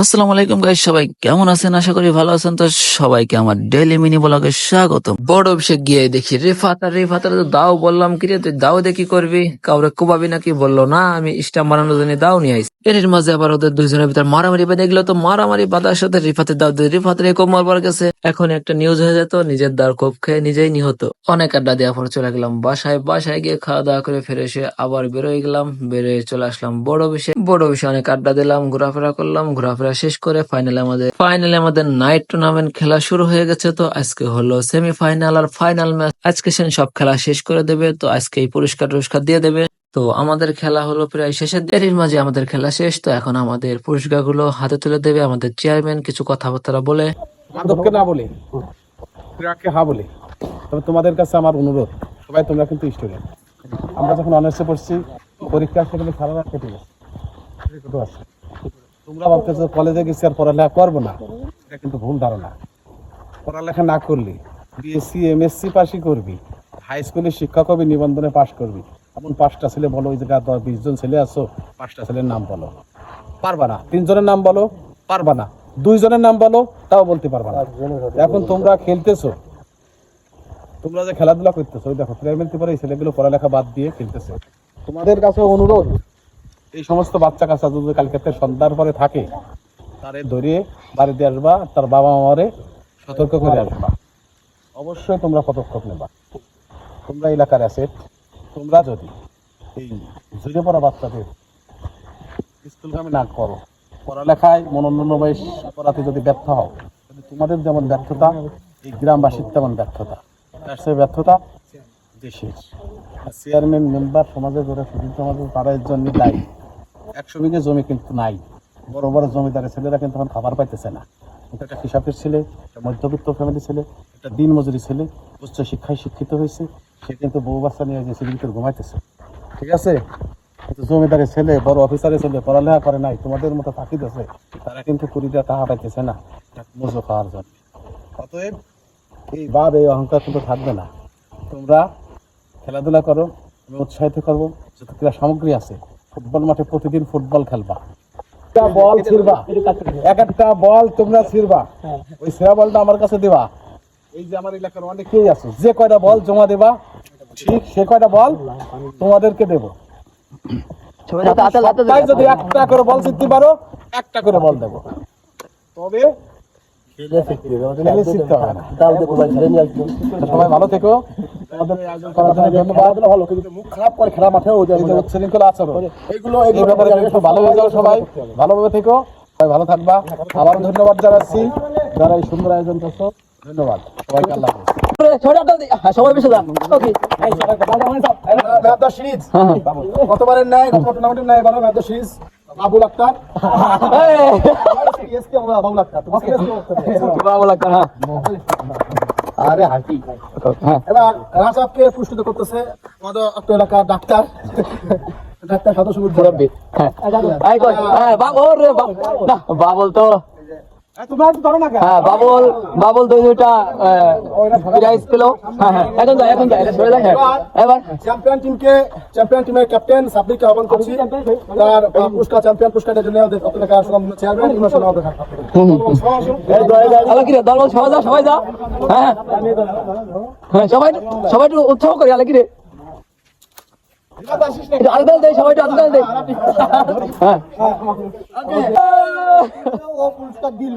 আসসালামু আলাইকুম গাইস সবাই কেমন আছেন? আশা করি ভালো আছেন। তো সবাইকে আমার ডেলি মিনি ব্লগে স্বাগত বড় অভিষেক গিয়ে দেখি রেফাতার রেফাতার রেফাত তো দাও বললাম কি রে তুই দাও দেখি করবি? কাউরে কোবাবি নাকি বলল, না, আমি স্টাম্প বানানোর জন্য দাও নিয়ে আইছি। এর মাঝে আবার ওদের দুইজনের ভিতর মারামারি বেঁধে গেলো। তো মারামারি বাঁধার সাথে রিফাতের দাও রিফাতের কোপ মারবার গেছে। এখন একটা নিউজ হয়ে যেত, নিজের দাঁড় কোপ খেয়ে নিজেই নিহত। অনেক আড্ডা দেওয়ার পর চলে গেলাম বাসায়। বাসায় গিয়ে খাওয়া দাওয়া করে ফিরে এসে আবার বেরোয় গেলাম। বেরোয় চলে আসলাম বড় বিষয় বড় বিষয়ে অনেক আড্ডা দিলাম, ঘোরাফেরা করলাম। ঘোরাফেরা শেষ করে ফাইনালে আমাদের ফাইনালে আমাদের নাইট টুর্নামেন্ট খেলা শুরু হয়ে গেছে। তো আজকে হলো সেমিফাইনাল আর ফাইনাল ম্যাচ আজকে সেন সব খেলা শেষ করে দেবে। তো আজকে এই পুরস্কার টুরস্কার দিয়ে দেবে। তো আমাদের খেলা হলো প্রায় শেষের দেরির মাঝে আমাদের খেলা শেষ, তো এখন আমাদের পুরস্কারগুলো হাতে তুলে দেবে আমাদের চেয়ারম্যান কিছু কথাবার্তা বলে। মাদককে না বলে ক্রীড়াকে হা বলে, তবে তোমাদের কাছে আমার অনুরোধ, সবাই তোমরা কিন্তু স্টুডেন্ট আমরা যখন অনার্সে পড়ছি, পরীক্ষা গেলে সারা রাত কেটে গেছে। তোমরা ভাবতেছো কলেজে গেছি আর পড়ালেখা করব না। এটা কিন্তু ভুল ধারণা। পড়ালেখা না করলে বিএসসি এমএসসি পাশই করবি হাই স্কুলের শিক্ষক হবি, নিবন্ধনে পাশ করবি। এমন পাঁচটা ছেলে বলো ওই জায়গায় দশ বিশ জন ছেলে আছো পাঁচটা ছেলের নাম বলো। পারবা না। তিনজনের নাম বলো পারবা না। দুইজনের নাম বলো তাও বলতে পারবা না। এখন তোমরা খেলতেছো। তোমরা যে খেলাধুলা করতেছো দেখো প্রাইমারি পরে এই ছেলেগুলো পড়ালেখা বাদ দিয়ে খেলতেছে। তোমাদের কাছে অনুরোধ এই সমস্ত বাচ্চা কাচ্চা যদি কালকে সন্ধ্যার পরে থাকে তারে ধরিয়ে বাড়িতে আসবা তার বাবা মারে সতর্ক করে আসবা। অবশ্যই তোমরা পদক্ষেপ নেবা। তোমরা এলাকার অ্যাসেট তোমরা যদি এই জুড়ে পড়া বাচ্চাদের স্কুলগামী না করো, পড়ালেখায় মনোনয়ন বয়স করাতে যদি ব্যর্থ হও তোমাদের যেমন ব্যর্থতা, এই গ্রামবাসীর তেমন ব্যর্থতা। তার ব্যর্থতা দেশের। চেয়ারম্যান মেম্বার সমাজে যারা সুদীপ সমাজের তারা এর জন্য দায়ী। একশো বিঘে জমি কিন্তু নাই। বড় বড় জমিদারের ছেলেরা কিন্তু এখন খাবার পাইতেছে না। এটা একটা কৃষকের ছেলে একটা মধ্যবিত্ত ফ্যামিলি ছেলে একটা দিন মজুরি ছেলে উচ্চ শিক্ষায় শিক্ষিত হয়েছে। সে কিন্তু বউ বাচ্চা নিয়ে যে ভিতরে ঘুমাইতেছে। ঠিক আছে? কিন্তু জমিদারের ছেলে বড় অফিসারের ছেলে পড়ালেখা করে নাই তোমাদের মতো ফাঁকি আছে তারা কিন্তু কুড়িটা টাকা পাইতেছে না মজো খাওয়ার জন্য। অতএব এই বাদ এই অহংকার কিন্তু থাকবে না। তোমরা খেলাধুলা করো আমি উৎসাহিত করব যত ক্রীড়া সামগ্রী আছে। ফুটবল মাঠে প্রতিদিন ফুটবল খেলবা। একটা বল ছিড়বা। এক একটা বল তোমরা ছিড়বা। ওই সেরা বলটা আমার কাছে দিবা। এই যে আমার এলাকার অনেকেই আছে যে কয়টা বল জমা দেবা ঠিক সে কয়টা বল তোমাদেরকে দেবো। যদি একটা করে বল জিততে পারো একটা করে বল দেবো। তবে খেলে শিখতে হবে না। তো সবাই ভালো থেকো। আমাদের এই আয়োজন করার জন্য ধন্যবাদ মুখ খারাপ করে খেলা মাঠে উচ্ছৃঙ্খল আচরণ। এগুলো এই ব্যাপারে একটু ভালোভাবে যাও সবাই। ভালোভাবে থেকো। সবাই ভালো থাকবা। আবার ধন্যবাদ জানাচ্ছি। যারা এই সুন্দর আয়োজন করছ। ধন্যবাদ সবাইকে আল্লাহ হাফেজ। সবাই বেশি দাম ওকে ম্যাচ দ্য সিরিজ গতবারের ন্যায় গত টুর্নামেন্টের ন্যায় এবারও match series Babul Akhtar CSK আমরা বাবুল আক্তার তুমি CSK আরে হাঁটি এবার রাজাবকে পুরস্কৃত করতেছে আমাদের অত্র এলাকার ডাক্তার ডাক্তার সদস্য মুরব্বী হ্যাঁ বাবল তো বাবল বাবল দুই দুইটা প্রাইজ পেল হ্যাঁ হ্যাঁ এখন যায় এখন যায় সরে যায় হ্যাঁ এবার চ্যাম্পিয়ন টিমকে চ্যাম্পিয়ন টিমের ক্যাপ্টেন সাব্বিরকে আহ্বান করছি। তার পুরস্কার চ্যাম্পিয়ন পুরস্কারের জন্য আমাদের কত টাকা আসলাম চেয়ারম্যান ইমোশন আমাদের আলো কি রে দল সবাই সবাই যাও। হ্যাঁ হ্যাঁ। সবাই সবাই একটু উৎসাহ করি আলো কি রে। একটু আলু দেয় সবাই একটু আলু দেয়। হ্যাঁ। ও পুরস্কার দিল।